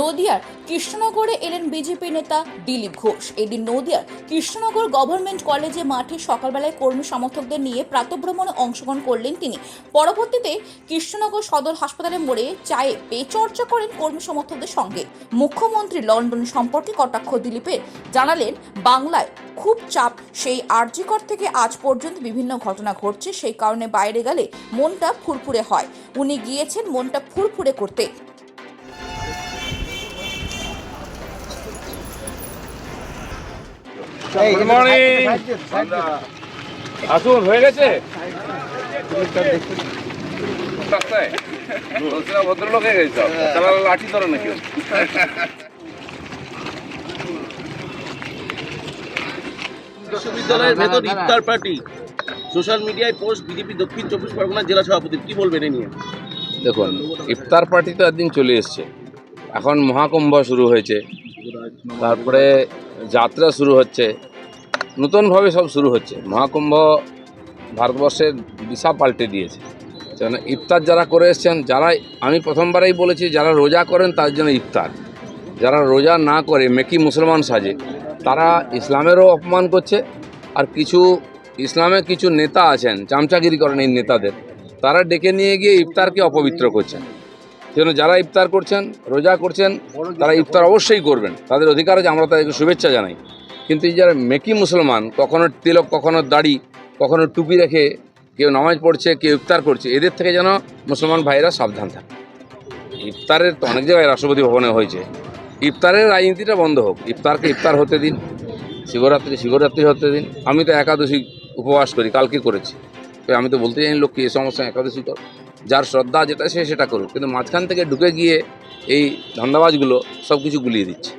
নদিয়ার কৃষ্ণনগরে এলেন বিজেপি নেতা দিলীপ ঘোষ। এদিন নদিয়ার কৃষ্ণনগর গভর্নমেন্ট কলেজে মাঠে সকালবেলায় কর্মী সমর্থকদের নিয়ে প্রাতভ্রমণে অংশগ্রহণ করলেন তিনি। পরবর্তীতে কৃষ্ণনগর সদর হাসপাতালে মোড়ে চায়ে পে চর্চা করেন কর্মী সমর্থকদের সঙ্গে। মুখ্যমন্ত্রী লন্ডন সম্পর্কে কটাক্ষ দিলীপের জানালেন, বাংলায় খুব চাপ, সেই আরজিকর থেকে আজ পর্যন্ত বিভিন্ন ঘটনা ঘটছে, সেই কারণে বাইরে গেলে মনটা ফুরফুরে হয়। উনি গিয়েছেন মনটা ফুরফুরে করতে। গুড মর্নিং আসুন হয়ে গেছে? রাস্তায়? ভদ্রলোক হয়ে গেছে। তারা লাঠি ধরে নাকি? বিশ্ববিদ্যালয়ের ভেতর ইফতার পার্টি। সোশ্যাল মিডিয়ায় পোস্ট বিজেপি দক্ষিণ চব্বিশ পরগনা জেলা সভাপতি। কি বলবেন এ নিয়ে? দেখুন ইফতার পার্টি তো একদিন চলে এসছে। এখন মহাকুম্ভ শুরু হয়েছে। তারপরে যাত্রা শুরু হচ্ছে, নতুনভাবে সব শুরু হচ্ছে। মহাকুম্ভ ভারতবর্ষের দিশা পাল্টে দিয়েছে। যেন ইফতার যারা করে এসছেন, যারা আমি প্রথমবারেই বলেছি, যারা রোজা করেন তার জন্য ইফতার। যারা রোজা না করে, মেকি মুসলমান সাজে, তারা ইসলামেরও অপমান করছে। আর কিছু ইসলামে কিছু নেতা আছেন, চামচাগিরি করেন এই নেতাদের, তারা ডেকে নিয়ে গিয়ে ইফতারকে অপবিত্র করছেন। সেজন্য যারা ইফতার করছেন, রোজা করছেন, তারা ইফতার অবশ্যই করবেন। তাদের অধিকার আছে, আমরা তাদেরকে শুভেচ্ছা জানাই। কিন্তু এই যারা মেকি মুসলমান, কখনো তিলক, কখনো দাড়ি, কখনো টুপি রেখে কেউ নামাজ পড়ছে, কেউ ইফতার করছে, এদের থেকে যেন মুসলমান ভাইরা সাবধান থাকে। ইফতারের তো অনেক জায়গায় রাষ্ট্রপতি ভবনে হয়েছে। ইফতারের রাজনীতিটা বন্ধ হোক, ইফতারকে ইফতার হতে দিন, শিবরাত্রি শিবরাত্রি হতে দিন। আমি তো একাদশী উপবাস করি, কালকে করেছি। আমি তো বলতে জানি লোককে এ সমস্যা একাদশী কর? যার শ্রদ্ধা যেটা সে সেটা করুক। কিন্তু মাঝখান থেকে ঢুকে গিয়ে এই ধান্দাবাজগুলো সব কিছু গুলিয়ে দিচ্ছে।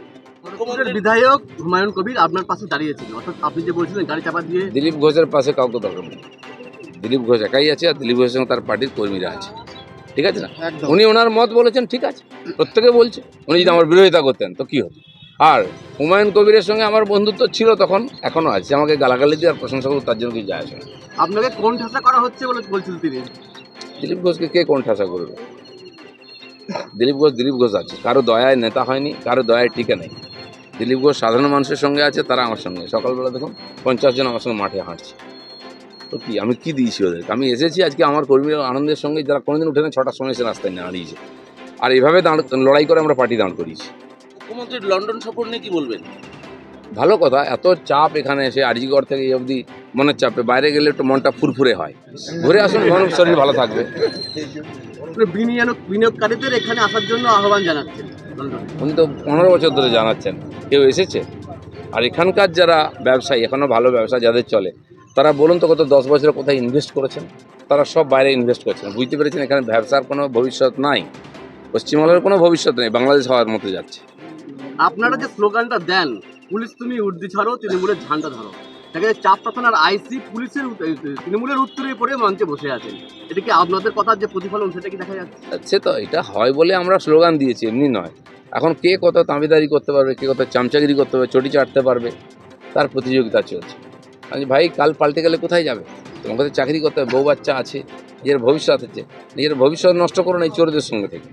বিধায়ক হুমায়ুন কবির আপনার পাশে দাঁড়িয়েছিল অর্থাৎ আপনি যে বলছিলেন গাড়ি চাপা দিয়ে দিলীপ ঘোষের পাশে কাউকে দরকার নেই। দিলীপ ঘোষ একাই আছে আর দিলীপ ঘোষের সঙ্গে তার পার্টির কর্মীরা আছে। ঠিক আছে না? উনি ওনার মত বলেছেন ঠিক আছে। প্রত্যেকে বলছে। উনি যদি আমার বিরোধিতা করতেন তো কী হতো? আর হুমায়ুন কবিরের সঙ্গে আমার বন্ধুত্ব ছিল তখন এখনও আছে। আমাকে গালাগালি দিয়ে আর প্রশংসা করুক তার জন্য কিছু যায় আসে না। আপনাকে কোন ঠাসা করা হচ্ছে বলে বলছিল তিনি? দিলীপ ঘোষকে কে কোন ঠাসা করবে? দিলীপ ঘোষ দিলীপ ঘোষ আছে। কারও দয়ায় নেতা হয়নি কারও দয়ায় টিকে নেই। দিলীপ ঘোষ সাধারণ মানুষের সঙ্গে আছে তারা আমার সঙ্গে। সকালবেলা দেখুন পঞ্চাশ জন আমার সঙ্গে মাঠে হাঁটছে। তো কি আমি কি দিয়েছি ওদেরকে? আমি এসেছি আজকে আমার কর্মীরা আনন্দের সঙ্গে যারা কোনোদিন উঠে না ছটার সময় এসে রাস্তায় দাঁড়িয়েছে। আর এইভাবে দাঁড় লড়াই করে আমরা পার্টি দাঁড় করিয়েছি। মুখ্যমন্ত্রীর লন্ডন সফর নিয়ে কি বলবেন? ভালো কথা এত চাপ এখানে এসে আরজিগড় থেকে এই অবধি মনের চাপে বাইরে গেলে একটু মনটা ফুরফুরে হয়। ঘুরে আসুন মন শরীর ভালো থাকবে। বিনিয়োগ বিনিয়োগকারীদের এখানে আসার জন্য আহ্বান জানাচ্ছেন। উনি তো পনেরো বছর ধরে জানাচ্ছেন কেউ এসেছে? আর এখানকার যারা ব্যবসায়ী এখনও ভালো ব্যবসা যাদের চলে তারা বলুন তো কত দশ বছরে কোথায় ইনভেস্ট করেছেন? তারা সব বাইরে ইনভেস্ট করছেন। বুঝতে পেরেছেন এখানে ব্যবসার কোনো ভবিষ্যৎ নাই। পশ্চিমবঙ্গের কোনো ভবিষ্যৎ নেই বাংলাদেশ হওয়ার মতো যাচ্ছে। আপনারা যে স্লোগানটা দেন পুলিশ তুমি উর্দি ছাড়ো তৃণমূলের ঝান্ডা ধরো। দেখা যায় চাপটা থানার আইসি পুলিশের তৃণমূলের উত্তরে পড়ে মঞ্চে বসে আছেন। এটা কি আপনাদের কথার যে প্রতিফলন, সেটা কি দেখা যাচ্ছে? সে তো এটা হয় বলে আমরা স্লোগান দিয়েছি, এমনি নয়। এখন কে কত তাঁবিদারি করতে পারবে, কে কত চামচাগিরি করতে পারবে, চটি চাটতে পারবে, তার প্রতিযোগিতা চলছে। আমি ভাই, কাল পাল্টে গেলে কোথায় যাবে? তোমাকে তো চাকরি করতে হবে, বউ বাচ্চা আছে, নিজের ভবিষ্যৎ আছে, নিজের ভবিষ্যৎ নষ্ট করো না এই চোরদের সঙ্গে থেকে।